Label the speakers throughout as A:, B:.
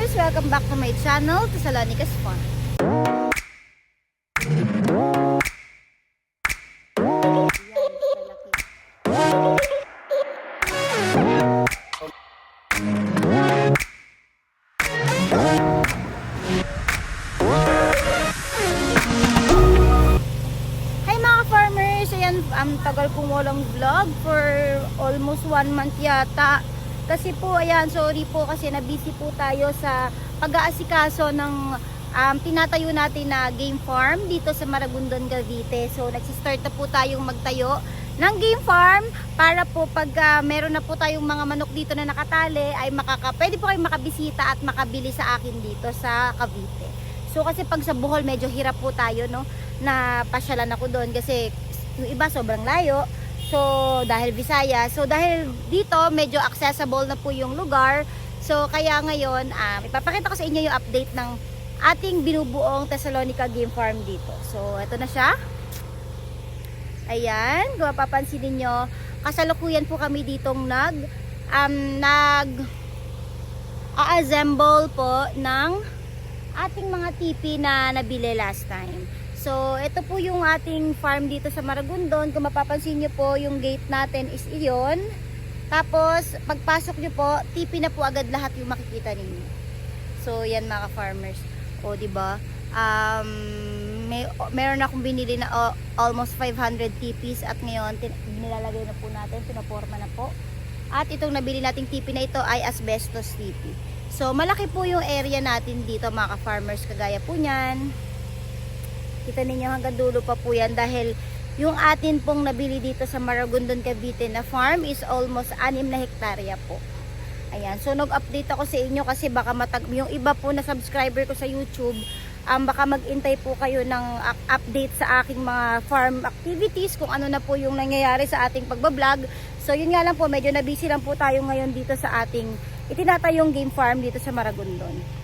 A: farmers! Welcome back to my channel, to Salonica's Farm. Hi mga farmers! Ayan, ang tagal kong walang vlog for almost one month yata. Kasi po, ayan, sorry po kasi na-busy po tayo sa pag-aasikaso ng um, tinatayo natin na game farm dito sa Maragondon, Cavite. So, nagsistart na po tayong magtayo ng game farm para po pag ah, meron na po tayong mga manok dito na nakatali ay makaka, pwede po kayong makabisita at makabili sa akin dito sa Cavite. So kasi pag sa Bohol medyo hirap po tayo no na pasyalan ako doon kasi yung iba sobrang layo. So dahil Visaya, so dahil dito medyo accessible na po yung lugar. So kaya ngayon, um, ipapakita ko sa inyo yung update ng ating binubuong Thessalonica Game Farm dito. So ito na siya. Ayan, kung mapapansin ninyo, kasalukuyan po kami ditong nag um, nag a-assemble po ng ating mga tipi na nabili last time. So, ito po yung ating farm dito sa Maragondon. Kung mapapansin nyo po, yung gate natin is iyon. Tapos, pagpasok nyo po, tipi na po agad lahat yung makikita ninyo. So, yan mga farmers. O, ba? Um, may, meron akong binili na oh, almost 500 tipis at ngayon nilalagay na po natin, pinaporma na po. At itong nabili nating tipi na ito ay asbestos tipi. So, malaki po yung area natin dito mga ka-farmers kagaya po niyan. Kita ninyo hanggang dulo pa po yan dahil yung atin pong nabili dito sa Maragondon, Cavite na farm is almost 6 na hektarya po. Ayan, so nag-update ako sa inyo kasi baka matag yung iba po na subscriber ko sa YouTube, um, baka mag-intay po kayo ng up- update sa aking mga farm activities, kung ano na po yung nangyayari sa ating pagbablog. So yun nga lang po, medyo na busy lang po tayo ngayon dito sa ating itinatayong game farm dito sa Maragondon.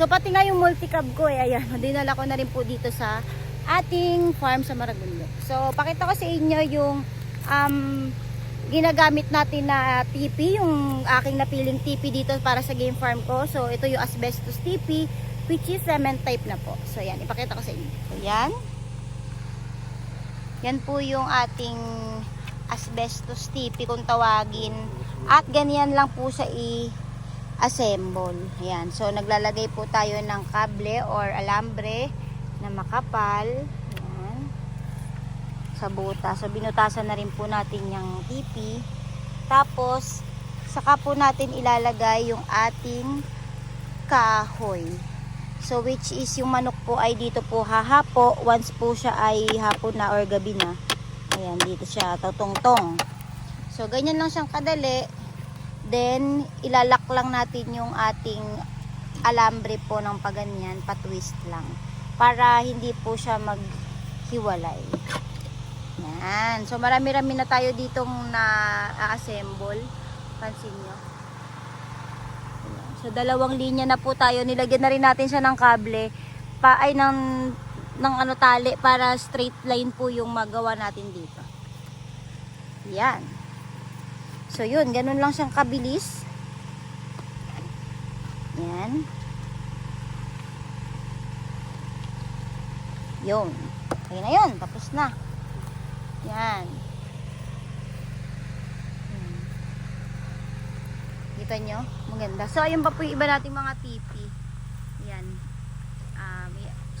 A: So pati nga yung multicab ko eh, ayan, dinala ko na rin po dito sa ating farm sa Maragondon. So pakita ko sa inyo yung um, ginagamit natin na TP, yung aking napiling TP dito para sa game farm ko. So ito yung asbestos TP, which is cement type na po. So yan, ipakita ko sa inyo. So yan. Po yung ating asbestos TP kung tawagin. At ganyan lang po siya i-assemble. Ayan. So, naglalagay po tayo ng kable or alambre na makapal. Ayan. Sa buta. So, binutasan na rin po natin yung TP. Tapos, saka po natin ilalagay yung ating kahoy. So, which is yung manok po ay dito po hahapo. Once po siya ay hapon na or gabi na. Ayan, dito siya tutungtong. So, ganyan lang siyang kadali. Then, ilalak lang natin yung ating alambre po ng paganyan, patwist lang. Para hindi po siya maghiwalay. Yan. So, marami-rami na tayo ditong na-assemble. Pansin nyo. So, dalawang linya na po tayo. Nilagyan na rin natin siya ng kable. Pa, ay, ng, ng ano, tali para straight line po yung magawa natin dito. Yan. So, yun. Ganun lang siyang kabilis. Yan. Yun. Okay na yun. Tapos na. Yan. Hmm. Kita nyo? Maganda. So, ayun pa po yung iba nating mga TP. Yan. Um,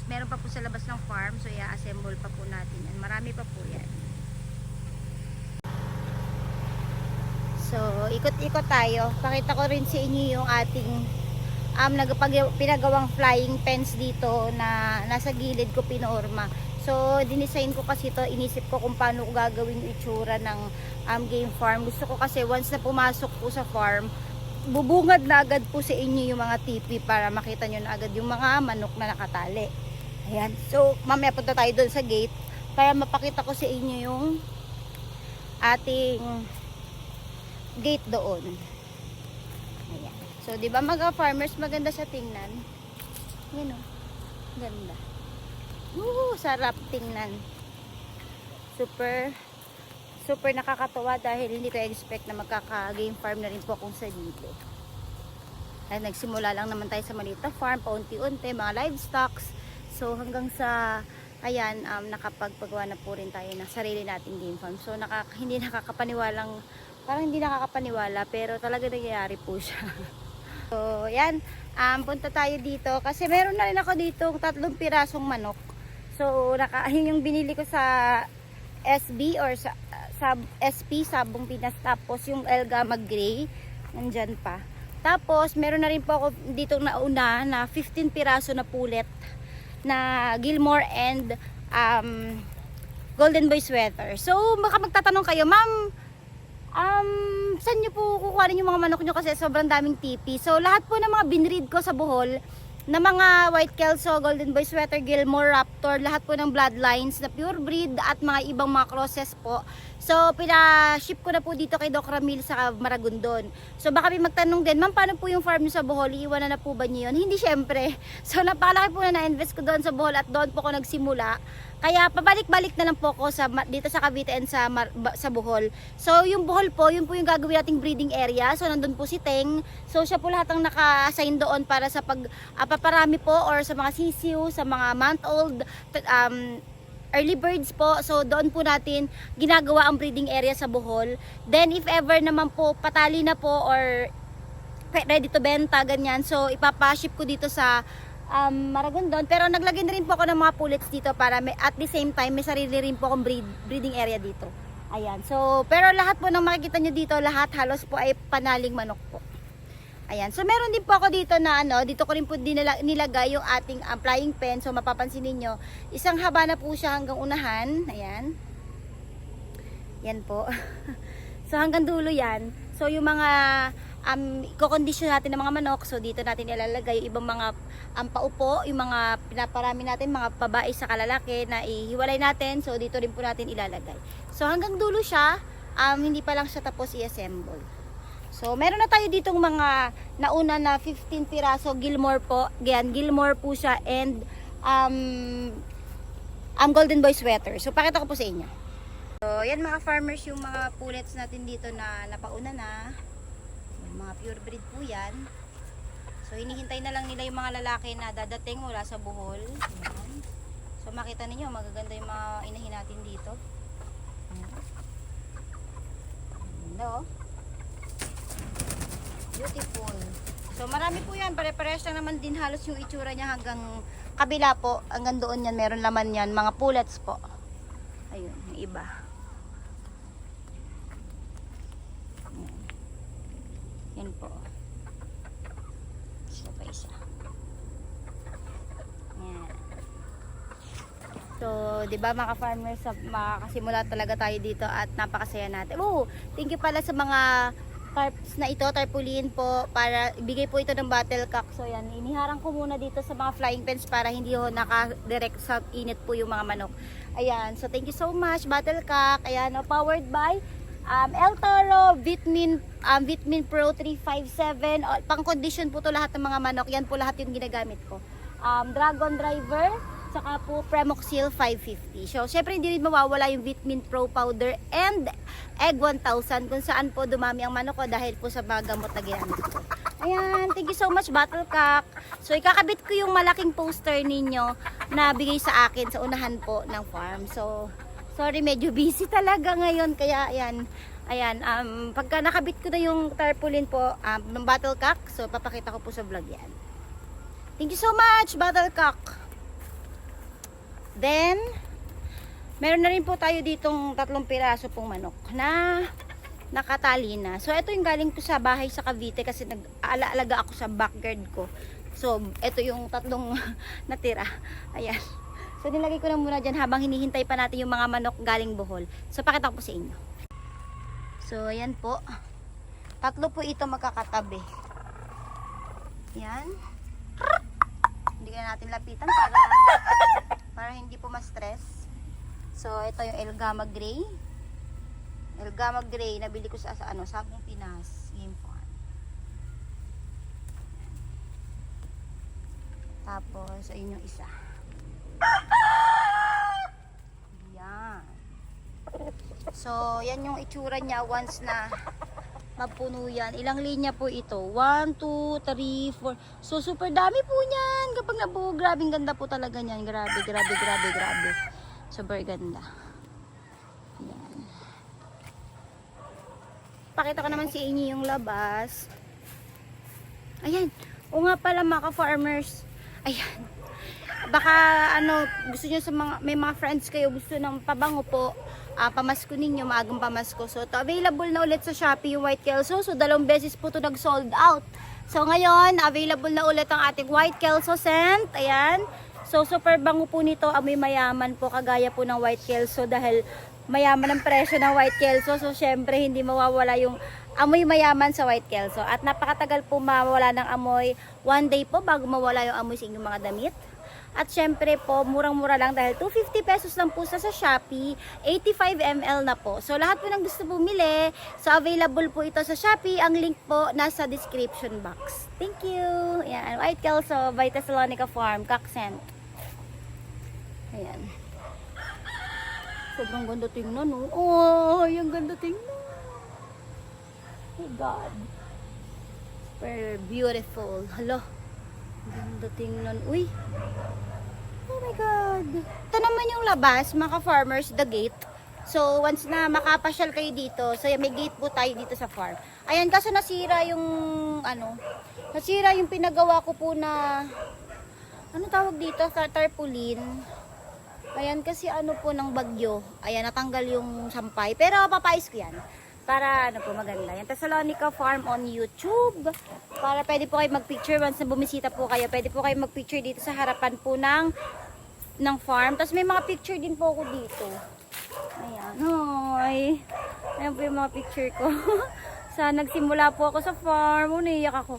A: meron pa po sa labas ng farm. So, i-assemble pa po natin yan. Marami pa po yan. So, ikot-ikot tayo. Pakita ko rin sa inyo yung ating um, nagpag pinagawang flying fence dito na nasa gilid ko pinorma. So, dinisign ko kasi to inisip ko kung paano ko gagawin itsura ng um, game farm. Gusto ko kasi once na pumasok po sa farm, bubungad na agad po sa inyo yung mga tipi para makita nyo na agad yung mga manok na nakatali. Ayan. So, mamaya punta tayo doon sa gate para mapakita ko sa inyo yung ating gate doon. Ayan. So, di ba mga farmers, maganda sa tingnan. Yan o. Ganda. Woo, sarap tingnan. Super, super nakakatawa dahil hindi ko expect na magkaka-game farm na rin po akong sa dito. At nagsimula lang naman tayo sa maliit na farm, paunti-unti, mga livestocks. So hanggang sa ayan, um, nakapagpagawa na po rin tayo ng sarili nating game farm. So naka, hindi nakakapaniwalang, parang hindi nakakapaniwala, pero talaga nangyayari po siya. so yan, um, punta tayo dito kasi meron na rin ako dito tatlong pirasong manok. So naka, yun yung binili ko sa SB or sa, sa SP, Sabong Pinas. Tapos yung El Gamma Gray, nandyan pa. Tapos meron na rin po ako dito nauna na 15 piraso na pulet na Gilmore and um, Golden Boy sweater. So, baka magtatanong kayo, ma'am, um, saan nyo po kukuhanin yung mga manok nyo kasi sobrang daming tipi. So, lahat po ng mga binread ko sa Bohol, na mga White Kelso, Golden Boy Sweater, Gilmore, Raptor, lahat po ng bloodlines na pure breed at mga ibang mga crosses po. So, pina-ship ko na po dito kay Doc Ramil sa Maragondon. So, baka may magtanong din, ma'am, paano po yung farm niyo sa Bohol? Iiwanan na po ba niyo yun? Hindi syempre. So, napakalaki po na na-invest ko doon sa Bohol at doon po ako nagsimula. Kaya, pabalik-balik na lang po ako sa, dito sa Cavite and sa, sa Bohol. So, yung Bohol po, yun po yung gagawin nating breeding area. So, nandun po si Teng. So, siya po lahat ang naka-assign doon para sa pag ah, paparami po or sa mga sisiu, sa mga month-old, um, early birds po. So doon po natin ginagawa ang breeding area sa Bohol. Then if ever naman po patali na po or ready to benta ganyan. So ipapa-ship ko dito sa um, Maragondon. Pero naglagay na rin po ako ng mga pullets dito para may, at the same time may sarili rin po akong breed, breeding area dito. Ayan. So pero lahat po ng makikita nyo dito, lahat halos po ay panaling manok po. Ayan. So meron din po ako dito na ano, dito ko rin po dinala, nilagay yung ating um, flying pen. So mapapansin niyo, isang haba na po siya hanggang unahan. Ayan. Yan po. so hanggang dulo yan. So yung mga um, kukondisyon natin ng mga manok, so dito natin ilalagay yung ibang mga um, paupo, yung mga pinaparami natin, mga babae sa kalalaki na ihiwalay natin. So dito rin po natin ilalagay. So hanggang dulo siya, um, hindi pa lang siya tapos i-assemble. So, meron na tayo ditong mga nauna na 15 piraso Gilmore po. Ganyan, Gilmore po siya and um, ang Golden Boy sweater. So, pakita ko po sa inyo. So, yan mga farmers yung mga pullets natin dito na napauna na. Mga pure breed po yan. So, hinihintay na lang nila yung mga lalaki na dadating mula sa buhol. Yan. So, makita ninyo, magaganda yung mga inahin natin dito. Ganda oh. Beautiful. So marami po yan. Pare-parehas lang naman din halos yung itsura niya hanggang kabila po. Hanggang doon yan. Meron laman yan. Mga pullets po. Ayun. Yung iba. Yan. Yan po. Isa pa isa. Yan. So, 'di ba mga farmers, makakasimula talaga tayo dito at napakasaya natin. Oh, thank you pala sa mga tarps na ito, tarpaulin po para ibigay po ito ng battlecock. So yan, iniharang ko muna dito sa mga flying pens para hindi ho naka-direct sa init po yung mga manok. Ayan, so thank you so much battlecock. Ayan, oh, powered by um, El Toro Vitamin um, Vitamin Pro 357. Oh, pang condition po to lahat ng mga manok. Yan po lahat yung ginagamit ko. Um, Dragon Driver saka po Premoxil 550. So, syempre hindi rin mawawala yung Vitamin Pro powder and Egg 1000 kung saan po dumami ang manok ko dahil po sa mga gamot na ginamit ko. Ayan, thank you so much Battlecock. So, ikakabit ko yung malaking poster ninyo na bigay sa akin sa unahan po ng farm. So, sorry medyo busy talaga ngayon kaya ayan. Ayan, um, pagka nakabit ko na yung tarpaulin po um, ng Battlecock, so papakita ko po sa vlog yan. Thank you so much, Battlecock. Then, meron na rin po tayo ditong tatlong piraso pong manok na nakatali na. So, ito yung galing po sa bahay sa Cavite kasi nag-aalaga ako sa backyard ko. So, ito yung tatlong natira. Ayan. So, nilagay ko na muna dyan habang hinihintay pa natin yung mga manok galing Bohol. So, pakita ko po sa inyo. So, ayan po. Tatlo po ito magkakatabi. Yan. Hindi ka natin lapitan para para hindi po ma-stress. So, ito yung El Gamma Gray. El Gamma Gray, nabili ko sa, sa ano, Sabong Pinas, Game Farm. Tapos, ayun yung isa. Yan. So, yan yung itsura niya once na mapuno yan. Ilang linya po ito? 1, 2, 3, 4. So, super dami po niyan. Kapag nabuo, grabing ganda po talaga niyan. Grabe, grabe, grabe, grabe. Super ganda. Yan. Pakita ko naman sa inyo yung labas. Ayan. O nga pala mga farmers Ayan. Baka ano, gusto nyo sa mga, may mga friends kayo, gusto ng pabango po, ah, pamasko ninyo, maagang pamasko. So, to available na ulit sa Shopee yung White Kelso. So, dalawang beses po to nag-sold out. So, ngayon, available na ulit ang ating White Kelso scent. Ayan. So, super bango po nito. Amoy mayaman po, kagaya po ng White Kelso dahil mayaman ang presyo ng White Kelso. So, syempre, hindi mawawala yung amoy mayaman sa White Kelso. At napakatagal po mawala ng amoy. One day po bago mawala yung amoy sa inyong mga damit. At syempre po, murang-mura lang dahil 250 pesos lang po sa, sa Shopee, 85 ml na po. So lahat po ng gusto bumili, so available po ito sa Shopee. Ang link po nasa description box. Thank you! Ayan, White Kelso by Thessalonica Farm, Kaksent. Ayan. Sobrang ganda tingnan, no? Oh, yung ganda tingnan. Oh God. Super beautiful. Hala. Ganda tingnan. Uy. Oh my God. Ito naman yung labas, mga farmers, the gate. So, once na makapasyal kayo dito, so may gate po tayo dito sa farm. Ayan, kaso nasira yung, ano, nasira yung pinagawa ko po na, ano tawag dito, Tar- tarpaulin. Ayan, kasi ano po ng bagyo. Ayan, natanggal yung sampay. Pero papais ko yan. Para ano po maganda. Yan, Thessalonica Farm on YouTube. Para pwede po kayo magpicture once na bumisita po kayo. Pwede po kayo magpicture dito sa harapan po ng ng farm. Tapos may mga picture din po ako dito. Ayan. Hoy. Ayan po yung mga picture ko. sa nagsimula po ako sa farm. Naiyak ako.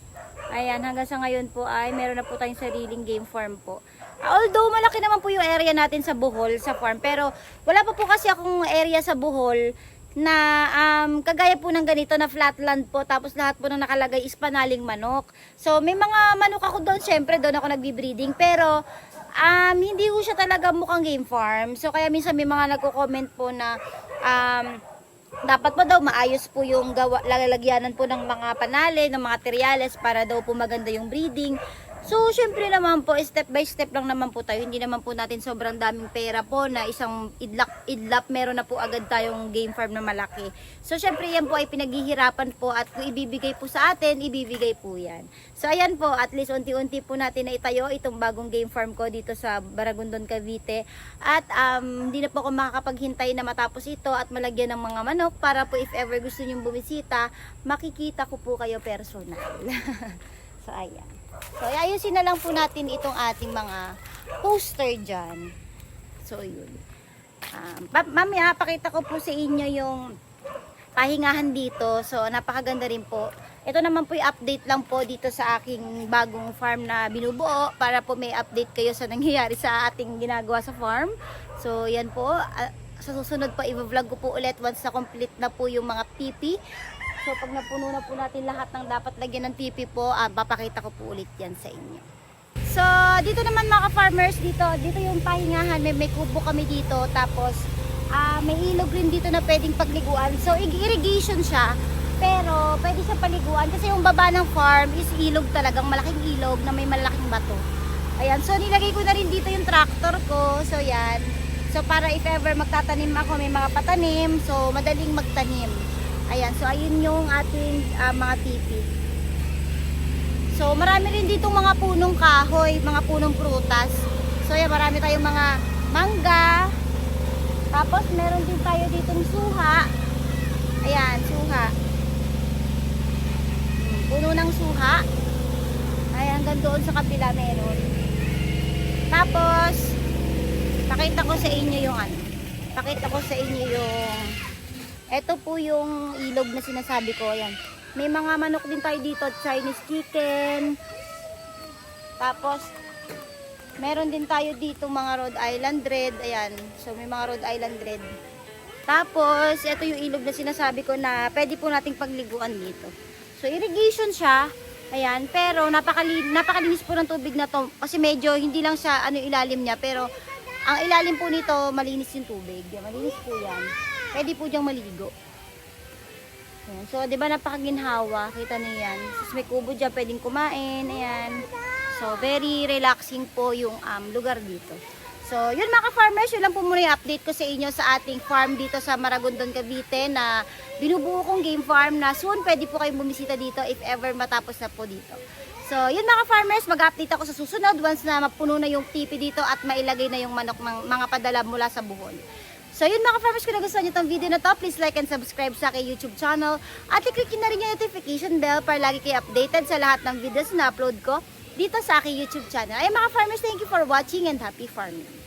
A: Ayan, hanggang sa ngayon po ay meron na po tayong sariling game farm po. Although malaki naman po yung area natin sa Bohol, sa farm. Pero wala pa po kasi akong area sa Bohol na um, kagaya po ng ganito na flatland po tapos lahat po ng nakalagay is panaling manok. So may mga manok ako doon, syempre doon ako nagbi-breeding pero um, hindi ko siya talaga mukhang game farm. So kaya minsan may mga nagko-comment po na um, dapat po daw maayos po yung gawa, lalagyanan po ng mga panali, ng mga para daw po maganda yung breeding. So, syempre naman po, step by step lang naman po tayo. Hindi naman po natin sobrang daming pera po na isang idlap, idlap meron na po agad tayong game farm na malaki. So, syempre yan po ay pinaghihirapan po at kung ibibigay po sa atin, ibibigay po yan. So, ayan po, at least unti-unti po natin na itayo itong bagong game farm ko dito sa Baragundon, Cavite. At um, hindi na po ako makakapaghintay na matapos ito at malagyan ng mga manok para po if ever gusto nyong bumisita, makikita ko po kayo personal. so, ayan. So, ayusin na lang po natin itong ating mga poster dyan. So, yun. Um, mamaya, pakita ko po sa inyo yung pahingahan dito. So, napakaganda rin po. Ito naman po yung update lang po dito sa aking bagong farm na binubuo para po may update kayo sa nangyayari sa ating ginagawa sa farm. So, yan po. Ah, sa susunod po, i-vlog ko po ulit once na complete na po yung mga pipi. So, pag napuno na po natin lahat ng dapat lagyan ng tipi po, ah, papakita ko po ulit yan sa inyo. So, dito naman mga farmers dito, dito yung pahingahan, may, may kubo kami dito, tapos ah, may ilog rin dito na pwedeng pagliguan. So, ig- irrigation siya, pero pwede siya paliguan kasi yung baba ng farm is ilog talagang malaking ilog na may malaking bato. Ayan, so nilagay ko na rin dito yung tractor ko. So, yan. So, para if ever magtatanim ako, may mga patanim, so madaling magtanim. Ayan, so ayun yung ating ah, mga tipi. So marami rin dito mga punong kahoy, mga punong prutas. So yan, marami tayong mga mangga. Tapos meron din tayo ditong suha. Ayan, suha. Hmm, Puno ng suha. Ay, hanggang doon sa kapila meron. Tapos, pakita ko sa inyo yung ano. Pakita ko sa inyo yung ito po yung ilog na sinasabi ko. Ayan. May mga manok din tayo dito. Chinese chicken. Tapos, meron din tayo dito mga Rhode Island Red. Ayan. So, may mga Rhode Island Red. Tapos, ito yung ilog na sinasabi ko na pwede po nating pagliguan dito. So, irrigation siya. Ayan. Pero, napakali napakalinis po ng tubig na to. Kasi medyo, hindi lang siya ano ilalim niya. Pero, ang ilalim po nito, malinis yung tubig. Malinis po yan. Pwede po diyang maligo. Ayan. So, di ba napakaginhawa? Kita niyo yan. Tapos may kubo dyan, pwedeng kumain. Ayan. So, very relaxing po yung um, lugar dito. So, yun mga ka-farmers, yun lang po muna yung update ko sa inyo sa ating farm dito sa Maragondon, Cavite na binubuo kong game farm na soon pwede po kayong bumisita dito if ever matapos na po dito. So, yun mga farmers, mag-update ako sa susunod once na mapuno na yung tipi dito at mailagay na yung manok mga padala mula sa buhol. So, yun mga farmers, kung nagustuhan nyo itong video na to, please like and subscribe sa aking YouTube channel at i-click na rin yung notification bell para lagi kayo updated sa lahat ng videos na upload ko dito sa aking YouTube channel. Ay mga farmers, thank you for watching and happy farming!